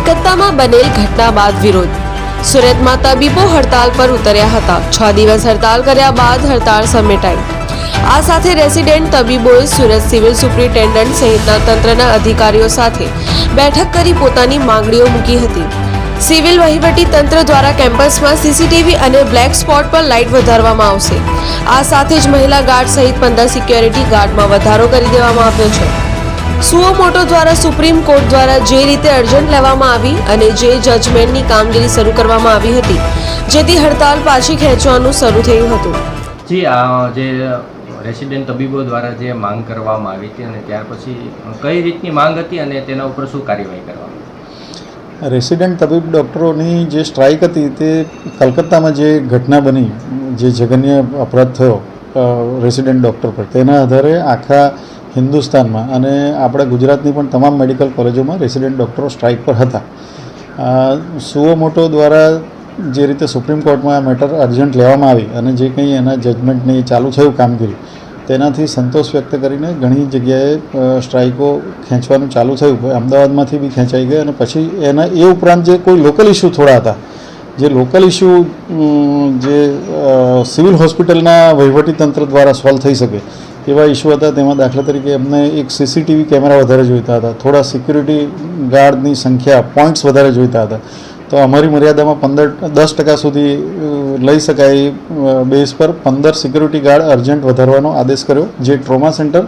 સુરતમાં બનેલ ઘટના બાદ વિરોધ. સુરતમાં તબીબો હડતાલ પર ઉતર્યા હતા. છ દિવસ હડતાલ કર્યા બાદ હડતાળ સમેટાઈ. આ સાથે રેસિડેન્ટ તબીબોએ સુરત સિવિલ સુપ્રિન્ટેન્ડન્ટ સહિતના તંત્રના અધિકારીઓ સાથે બેઠક કરી પોતાની માંગણીઓ મૂકી હતી. સિવિલ વહીવટી તંત્ર દ્વારા કેમ્પસમાં સીસીટીવી અને બ્લેક સ્પોટ પર લાઇટ વધારવામાં આવશે. આ સાથે જ મહિલા ગાર્ડ સહિત પંદર સિક્યોરિટી ગાર્ડમાં વધારો કરી દેવામાં આવ્યો છે. સુઓ મોટો દ્વારા સુપ્રીમ કોર્ટ દ્વારા જે રીતે અર્જન્ટ લેવામાં આવી અને જે જજમેન્ટની કામગીરી શરૂ કરવામાં આવી હતી જેથી હડતાલ પાછી ખેંચવાનું શરૂ થયું હતું. જી આ જે રેસિડેન્ટ તબીબો દ્વારા જે માંગ કરવામાં આવી હતી અને ત્યાર પછી કઈ રીતની માંગ હતી અને તેના ઉપર શું કાર્યવાહી કરવામાં રેસિડેન્ટ તબીબ ડૉક્ટરોની જે સ્ટ્રાઇક હતી તે કલકત્તામાં જે ઘટના બની જે જઘન્ય અપરાધ થયો રેસિડેન્ટ ડૉક્ટર પર. તેના આધારે આખા હિન્દુસ્તાનમાં અને આપણા ગુજરાતની પણ તમામ મેડિકલ કોલેજોમાં રેસિડેન્ટ ડૉક્ટરો સ્ટ્રાઇક પર હતા. સુઓ મોટો દ્વારા જે રીતે સુપ્રીમ કોર્ટમાં આ મેટર અર્જન્ટ લેવામાં આવી અને જે કંઈ એના જજમેન્ટની ચાલુ થયું કામગીરી, તેનાથી સંતોષ વ્યક્ત કરીને ઘણી જગ્યાએ સ્ટ્રાઇકો ખેંચવાનું ચાલુ થયું. અમદાવાદમાંથી બી ખેંચાઈ ગઈ અને પછી એના એ ઉપરાંત જે કોઈ લોકલ ઇસ્યુ થોડા હતા જે લોકલ ઇસ્યુ જે સિવિલ હોસ્પિટલના વહીવટીતંત્ર દ્વારા સોલ્વ થઈ શકે, એવા ઇસ્યુ હતા. તેમાં દાખલા તરીકે એમને એક સીસીટીવી કેમેરા વધારે જોઈતા હતા. થોડા સિક્યુરિટી ગાર્ડની સંખ્યા પોઈન્ટ્સ વધારે જોઈતા હતા. તો અમારી મર્યાદામાં પંદર, દસ ટકા સુધી લઈ શકાય બેઝ પર પંદર સિક્યુરિટી ગાર્ડ અર્જન્ટ વધારવાનો આદેશ કર્યો, જે ટ્રોમા સેન્ટર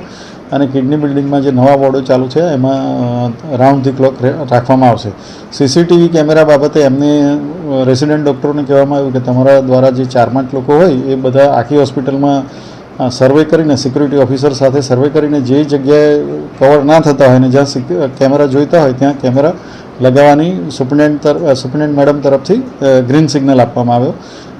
અને કિડની બિલ્ડિંગમાં જે નવા વોર્ડો ચાલુ છે, એમાં રાઉન્ડ ધી ક્લોક રાખવામાં આવશે. સીસીટીવી કેમેરા બાબતે એમને રેસિડેન્ટ ડૉક્ટરોને કહેવામાં આવ્યું કે તમારા દ્વારા જે ચાર પાંચ લોકો હોય, એ બધા આખી હોસ્પિટલમાં સર્વે કરીને, સિક્યુરિટી ઓફિસર સાથે સર્વે કરીને જે જગ્યાએ કવર ના થતા હોય ને જ્યાં કેમેરા જોઈતા હોય, ત્યાં કેમેરા લગાવવાની સુપ્રિન્ટેન્ટ તરફ સુપ્રિન્ટેન્ટ મેડમ તરફથી ગ્રીન સિગ્નલ આપવામાં આવ્યો.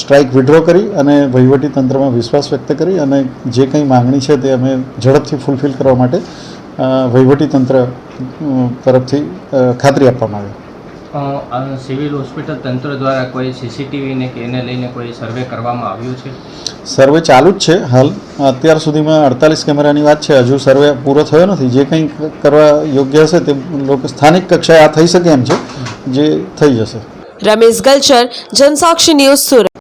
સ્ટ્રાઇક વિડ્રો કરી અને વહીવટી તંત્રમાં વિશ્વાસ વ્યક્ત કરી અને જે કંઈ માંગણી છે તે અમે ઝડપથી ફૂલફિલ કરવા માટે વહીવટી તંત્ર તરફથી ખાતરી આપવામાં આવી. સિવિલ હોસ્પિટલ તંત્ર દ્વારા કોઈ સીસીટીવીને કે એને લઈને કોઈ સર્વે કરવામાં આવ્યું છે? સર્વે ચાલુ જ છે હાલ. અત્યાર સુધીમાં અડતાલીસ કેમેરાની વાત છે. હજુ સર્વે પૂરો થયો નથી. જે કંઈ કરવા યોગ્ય હશે તે લોકો સ્થાનિક કક્ષાએ આ થઈ શકે એમ છે. જે થઈ જશે. રમેશ ગલચર જનસાક્ષી ન્યૂઝ સુરત.